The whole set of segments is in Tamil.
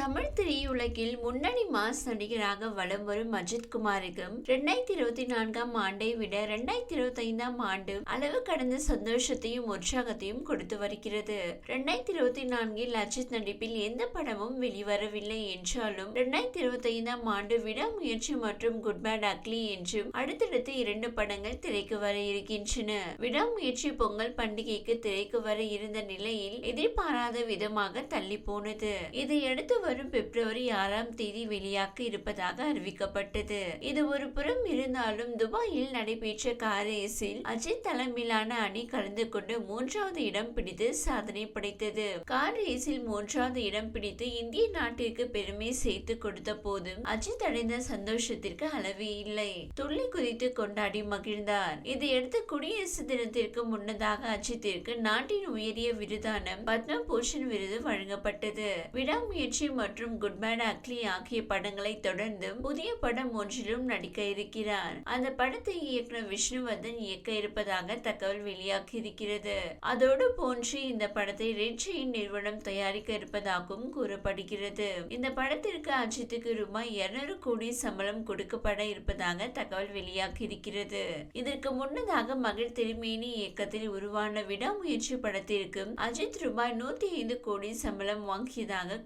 தமிழ் திரையுலகில் முன்னணி மாஸ் நடிகராக வலம் வரும் அஜித் குமாருக்கும் இரண்டாயிரத்தி இருபத்தி நான்காம் ஆண்டை விட இரண்டாயிரத்தி இருபத்தி ஐந்தாம் ஆண்டு அளவு கடந்த சந்தோஷத்தையும் உற்சாகத்தையும் கொடுத்து வருகிறது. இரண்டாயிரத்தி இருபத்தி நான்கில் அஜித் நடிப்பில் எந்த படமும் வெளிவரவில்லை என்றாலும் இரண்டாயிரத்தி இருபத்தி ஐந்தாம் ஆண்டு விடாமுயற்சி மற்றும் குட் பேட் அக்லி என்றும் அடுத்தடுத்து இரண்டு படங்கள் திரைக்கு வர இருக்கின்றன. விடாமுயற்சி பொங்கல் பண்டிகைக்கு திரைக்கு வர இருந்த நிலையில் எதிர்பாராத விதமாக தள்ளி போனது இதையடுத்து வரும் பிப்ரவரி ஆறாம் தேதி வெளியாக இருப்பதாக அறிவிக்கப்பட்டது. இது ஒரு புறம் இருந்தாலும் துபாயில் நடைபெற்ற கார் ரேஸில் அஜித் தலைமையிலான அணி கலந்து கொண்டு மூன்றாவது இடம் பிடித்து சாதனை படைத்தது. கார் ரேஸில் மூன்றாவது இடம் பிடித்து இந்திய நாட்டிற்கு பெருமை சேர்த்து கொடுத்த போதும் அஜித் அடைந்த சந்தோஷத்திற்கு அளவே இல்லை. துள்ளி குதித்து கொண்டாடி மகிழ்ந்தார். இதையடுத்து குடியரசு தினத்திற்கு முன்னதாக அஜித்திற்கு நாட்டின் உயரிய விருதான பத்ம பூஷன் விருது வழங்கப்பட்டது. விடாமுயற்சி மற்றும் குட் பேட் அக்லி ஆகிய படங்களை தொடர்ந்து புதிய படம் ஒன்றிலும் நடிக்க இருக்கிறார். அந்த படத்தை இயக்குனர் விஷ்ணுவர்தன் இயக்க இருப்பதாக தகவல் வெளியாகி இருக்கிறது அதோடு போன்று இந்த படத்தை ரெட் செயின் நிறுவனம் தயாரிக்க இருப்பதாகவும் கூறப்படுகிறது. இந்த படத்திற்கு அஜித்துக்கு ரூபாய் இருநூறு கோடி சம்பளம் கொடுக்கப்பட இருப்பதாக தகவல் வெளியாகி இருக்கிறது இதற்கு முன்னதாக மகிழ் திருமேனி இயக்கத்தில் உருவான விடாமுயற்சி படத்திற்கு அஜித் ரூபாய் நூத்தி ஐந்து கோடி சம்பளம் வாங்கியதாக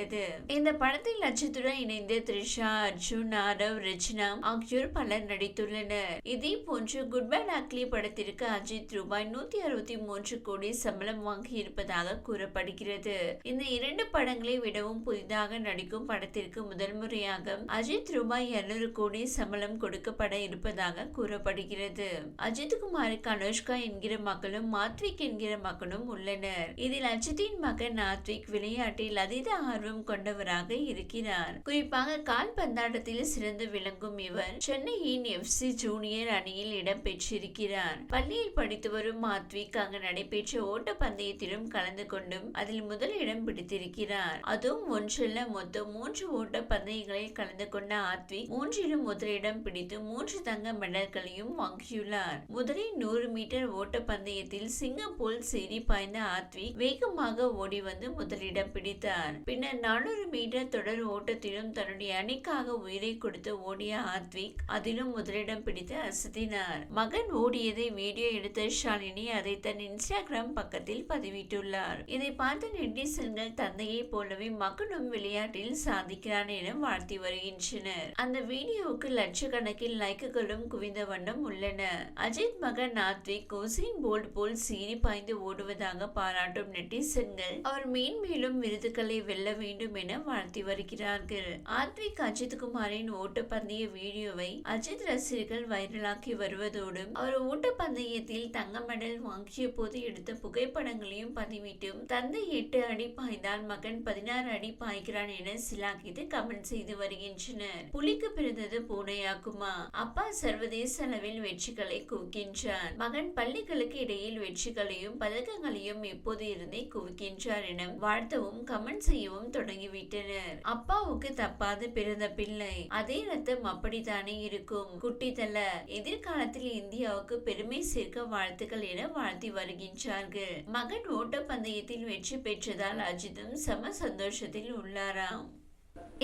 கூறப்பட்டது இந்த படத்தில் அஜித்துடன் இணைந்து த்ரிஷா அர்ஜுன் ஆரவ் ரச்சனா ஆகியோர் பலர் நடித்துள்ளனர். இதே போன்று குட் பை அக்லி படத்திற்கு அஜித் ரூபாய் நூத்தி அறுபத்தி மூன்று கோடி சம்பளம் வாங்கி இருப்பதாக கூறப்படுகிறது. இந்த இரண்டு படங்களை விடவும் புதிதாக நடிக்கும் படத்திற்கு முதல் முறையாக அஜித் ரூபாய் இருநூறு கோடி சம்பளம் கொடுக்கப்பட இருப்பதாக கூறப்படுகிறது. அஜித் குமாருக்கு அனுஷ்கா என்கிற மகளும் மாத்விக் என்கிற மகனும் உள்ளனர். இதில் அஜித்தின் மகன் நாத்விக் விளையாட்டில் அதீத ஆர்வம் அனுபவம் கொண்டவராக இருக்கிறார். குறிப்பாக கால்பந்தாட்டத்தில் சிறந்து விளங்கும் இவர் சென்னையின் எஃப் சி ஜூனியர் அணியில் இடம் பெற்றிருக்கிறார். பள்ளியில் படித்து வரும் மாத்விக் அங்கு நடைபெற்ற ஓட்ட பந்தயத்திலும் கலந்து கொண்டும் அதில் முதல் இடம் பிடித்திருக்கிறார். அதுவும் ஒன்றல்ல மொத்தம் மூன்று ஓட்ட பந்தயங்களில் கலந்து கொண்ட ஆத்விக் மூன்றிலும் முதலிடம் பிடித்து மூன்று தங்க மெடல்களையும் வாங்கியுள்ளார். முதலில் நூறு மீட்டர் ஓட்ட பந்தயத்தில் சிங்கப்பூர் சேரி பாய்ந்த ஆத்விக் வேகமாக ஓடி வந்து முதலிடம் பிடித்தார். பின்னர் நானூறு மீட்டர் தொடர் ஓட்டத்திலும் தன்னுடைய அணிக்காக உயிரை கொடுத்து ஓடிய ஆத்விக் அதிலும் முதலிடம் பிடித்து அசத்தினார். மகன் ஓடியதை வீடியோ எடுத்த ஷாலினி அதை தன் இன்ஸ்டாகிராம் பக்கத்தில் பதிவிட்டுள்ளார். இதை பார்த்த நெட்டிசன்கள் தந்தையை போலவே மகனும் விளையாட்டில் சாதிக்கிறான் என வாழ்த்தி வருகின்றனர். அந்த வீடியோவுக்கு லட்சக்கணக்கில் லைக்குகளும் குவிந்த வண்ணம் உள்ளன. அஜித் மகன் ஆத்விக் உசைன் போல்ட் போல் சீறி பாய்ந்து ஓடுவதாக பாராட்டும் நெட்டிசன்கள் அவர் மேன்மேலும் விருதுகளை வெல்ல வேண்டும் வேண்டும் என வாழ்த்தி வருகிறார்கள். ஆத்விக் அஜித் குமாரின் ஓட்டப்பந்தய வீடியோவை அஜித் ரசிகர்கள் வைரலாக்கி வருவதோடு அவர் ஓட்டப்பந்தயத்தில் தங்க மெடல் வாங்கிய போது எடுத்த புகைப்படங்களையும் பதிவிட்டும் தந்தை எட்டு அடி பாய்ந்தால் மகன் பதினாறு அடி பாய்கிறான் என சிலாகித்து கமெண்ட் செய்து வருகின்றனர். புலிக்கு பிறந்தது பூனையாக்குமா? அப்பா சர்வதேச அளவில் வெற்றிகளை குவிக்கின்றார். மகன் பள்ளிகளுக்கு இடையில் வெற்றிகளையும் பதக்கங்களையும் எப்போது இருந்தே குவிக்கின்றார் என வாழ்த்தவும் கமெண்ட் செய்யவும் தொடங்கிவிட்டனர் அப்பாவுக்கு தப்பாது பிறந்த பிள்ளை. அதே ரத்தம் அப்படித்தானே இருக்கும். குட்டி தல. எதிர்காலத்தில் இந்தியாவுக்கு பெருமை சேர்க்க வாழ்த்துக்கள் என வாழ்த்தி வருகின்றார்கள். மகன் ஓட்டப்பந்தயத்தில் வெற்றி பெற்றதால் அஜித்தும் சம சந்தோஷத்தில் உள்ளாராம்.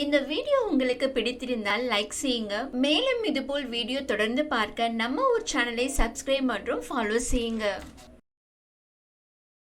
இந்த வீடியோ உங்களுக்கு பிடித்திருந்தால் லைக் செய்யுங்க. மேலும் இதுபோல் வீடியோ தொடர்ந்து பார்க்க நம்ம ஒரு சேனலை சப்ஸ்கிரைப் மற்றும் ஃபாலோ செய்யுங்க.